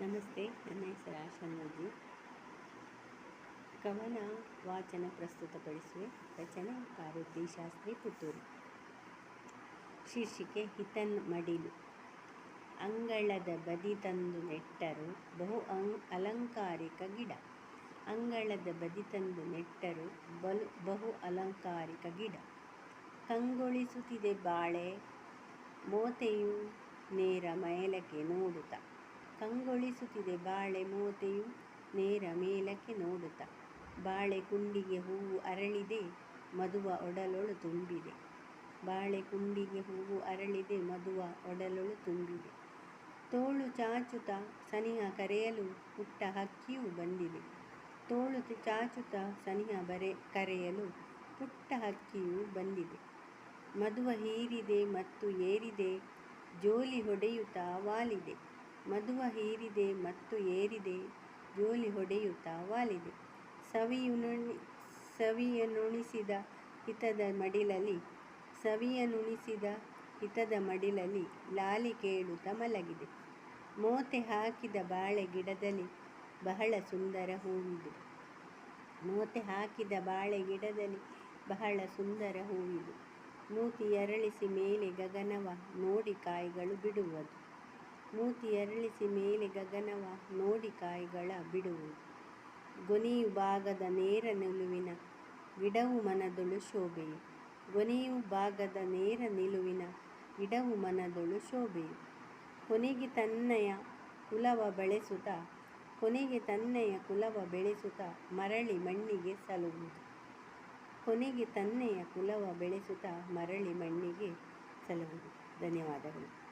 ನಮಸ್ತೆ, ನನ್ನ ಹೆಸರು ಆಶಾನೋಜಿ ಕವನ ವಾಚನ ಪ್ರಸ್ತುತಪಡಿಸುವೆ. ರಚನೆ ಪಾರ್ವತಿ ಶಾಸ್ತ್ರಿ ಪುತ್ತೂರು. ಶೀರ್ಷಿಕೆ, ಹಿತನ್ ಮಡಿಲು. ಅಂಗಳದ ಬದಿ ತಂದು ನೆಟ್ಟರು ಬಹು ಅಂ, ಅಲಂಕಾರಿಕ ಗಿಡ. ಅಂಗಳದ ಬದಿ ತಂದು ನೆಟ್ಟರು ಬಲು, ಬಹು ಅಲಂಕಾರಿಕ ಗಿಡ. ಕಂಗೊಳಿಸುತ್ತಿದೆ ಬಾಳೆ, ಮೋತೆಯು ನೇರ ಮೇಲಕ್ಕೆ ನೋಡುತ್ತ. ಕಂಗೊಳಿಸುತ್ತಿದೆ ಬಾಳೆ ಮೋತೆಯು ನೇರ ಮೇಲಕ್ಕೆ ನೋಡುತ್ತ. ಬಾಳೆ ಕುಂಡಿಗೆ ಹೂವು ಅರಳಿದೆ, ಮದುವ ಒಡಲೊಳು ತುಂಬಿದೆ. ಬಾಳೆ ಕುಂಡಿಗೆ ಹೂವು ಅರಳಿದೆ, ಮದುವ ಒಡಲೊಳು ತುಂಬಿದೆ. ತೋಳು ಚಾಚುತ ಸನಿಹ ಕರೆಯಲು ಪುಟ್ಟ ಹಕ್ಕಿಯೂ ಬಂದಿದೆ. ತೋಳು ಚಾಚುತ ಸನಿಹ ಬರೆ, ಕರೆಯಲು ಪುಟ್ಟ ಹಕ್ಕಿಯು ಬಂದಿದೆ. ಮದುವ ಹೀರಿದೆ ಮತ್ತು ಏರಿದೆ, ಜೋಲಿ ಹೊಡೆಯುತ್ತಾ ವಾಲಿದೆ. ಮಧುವ ಹೀರಿದೆ ಮತ್ತು ಏರಿದೆ, ಜೋಲಿ ಹೊಡೆಯುತ್ತಾ ವಾಲಿದೆ. ಸವಿಯುನುಣಿ, ಸವಿಯನುಣಿಸಿದ ಹಿತದ ಮಡಿಲಲ್ಲಿ ಸವಿಯನುಣಿಸಿದ ಹಿತದ ಮಡಿಲಲ್ಲಿ ಲಾಲಿ ಕೇಳುತ್ತ ಮಲಗಿದೆ. ಮೋತೆ ಹಾಕಿದ ಬಾಳೆ ಗಿಡದಲ್ಲಿ ಬಹಳ ಸುಂದರ ಹೂವಿದೆ. ಮೋತೆ ಹಾಕಿದ ಬಾಳೆ ಗಿಡದಲ್ಲಿ ಬಹಳ ಸುಂದರ ಹೂವಿದೆ. ಮೂತಿ ಅರಳಿಸಿ ಮೇಲೆ ಗಗನವ ನೋಡಿ ಕಾಯಿಗಳು ಬಿಡುವುದು. ಮೂತಿ ಎರಳಿಸಿ ಮೇಲೆ ಗಗನವ ನೋಡಿ ಕಾಯಿಗಳ ಬಿಡುವು. ಗೊನೆಯು ಭಾಗದ ನೇರ ನಿಲುವಿನ ಗಿಡವು ಮನದೊಳು ಶೋಭೆಯು ಗೊನೆಯು ಭಾಗದ ನೇರ ನಿಲುವಿನ ಗಿಡವು ಮನದೊಳು ಶೋಭೆಯು ಕೊನೆಗೆ ತನ್ನಯ ಕುಲವ ಬೆಳೆಸುತ್ತಾ, ಕೊನೆಗೆ ತನ್ನಯ ಕುಲವ ಬೆಳೆಸುತ್ತಾ ಮರಳಿ ಮಣ್ಣಿಗೆ ಸಲುವುದು ಕೊನೆಗೆ ತನ್ನೆಯ ಕುಲವ ಬೆಳೆಸುತ್ತಾ ಮರಳಿ ಮಣ್ಣಿಗೆ ಸಲುವುದು ಧನ್ಯವಾದಗಳು.